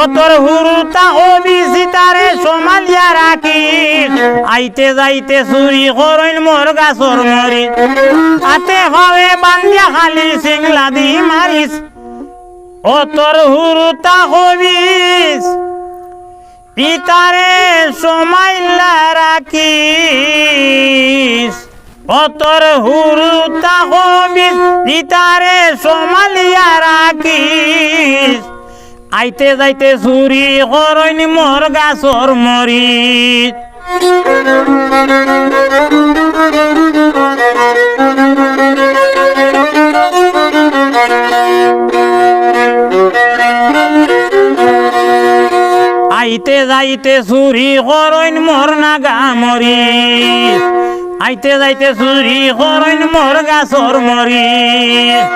ও হুরুতা হবি Sitaare Somalia রাখিস। আইতে যাইতে চুরি করইন মোর গাছর মরি আতে ভাবে বান্দিয়া খালি সিংলা দি মারিস। ও তোর হুরুতা হবিস পিতারে সোমাইলা রাখিস। ও তোর হুরুতা হবিস পিতারে সোমালিয়া আইতে যাইতে চুরি করইনি মোর গাছর মরিচ আইতে যাইতে চুরি করইন মোর নাগা মরিচ আইতে যাইতে চুরি করইন মোর গাছর মরিচ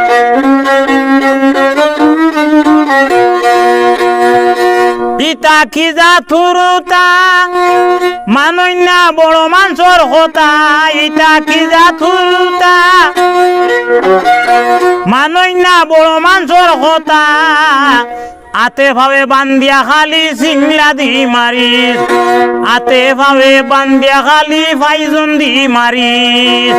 পিতা খিজা থুরুতা মানই না বড় মাংসর হতা ইটা খিজা থুরুতা মানই না বড় মাংসর হতা আতে ভাবে বান্দিয়া খালি সিংলা দি মারিস। আতে ভাবে বান্দিয়া খালি ফাইজন দি মারিস।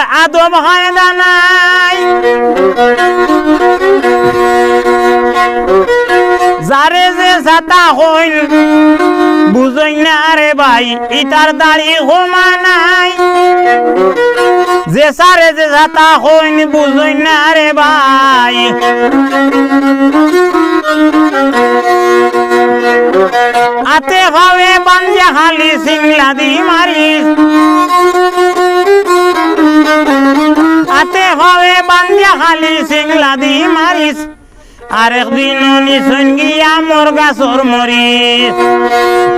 পিতার আদব হয় না নাই। যারে যে ছাতা হইল, বুঝই না রে ভাই ইতার দাড়ি হোমা নাই। যে সারে যে ছাতা হইন বুঝই না রে ভাই। আতে ভাবে বাঞ্জা খালি সিংলা দি মারিস। বান্দিয়া খালি সিংলা দি মারিস আর একদিন নিশন গিয়া মোর গাছর মরিস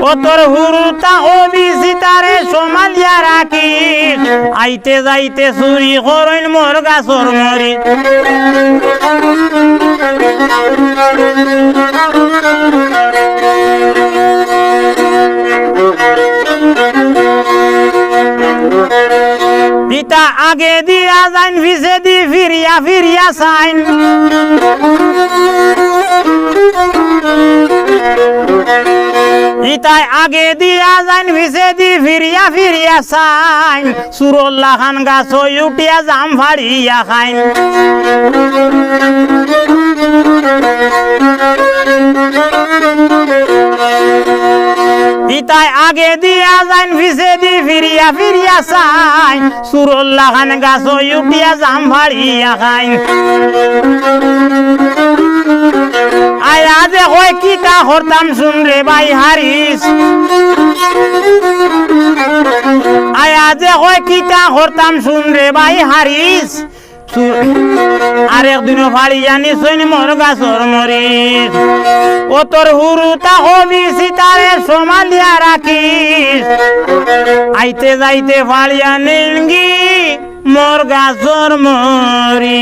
ও তোর হুরুতা হবি সিতারে সোমালিয়া রাখিস আইতে যাইতে চুরি করইন মোর গাছর মরিস আগে দিয়া যাইন পিছে দি, ফিরিয়া ফিরিয়া চাইন। ইতাই আগে দিয়া যাইন পিছে দি, ফিরিয়া ফিরিয়া চাইন। সুরল্লা খান গাছ উঠিয়া জাম ফাড়িয়া খাইন। ইতাই আগে দিয়া যাইন পিছে দি ফিরিয়া ফিরিয়া চাইন। সুরল্লা খান গাছ উঠিয়া জাম ফাড়িয়া খাইন। আয়া যে কয় কিতা হরতাম শুন রে ভাই হারিস। আয়া যে কয় কিতা হরতাম শুন রে ভাই হারিস। আর একদিনও ফাড়ি জানি সৈন মোর গাছর মরিস। ও তোর হুরুতা হবি সিতারে সমালিয়া রাখিস। আইতে যাইতে ফাড়িয়া নিলগি মোর গাছর মরিস।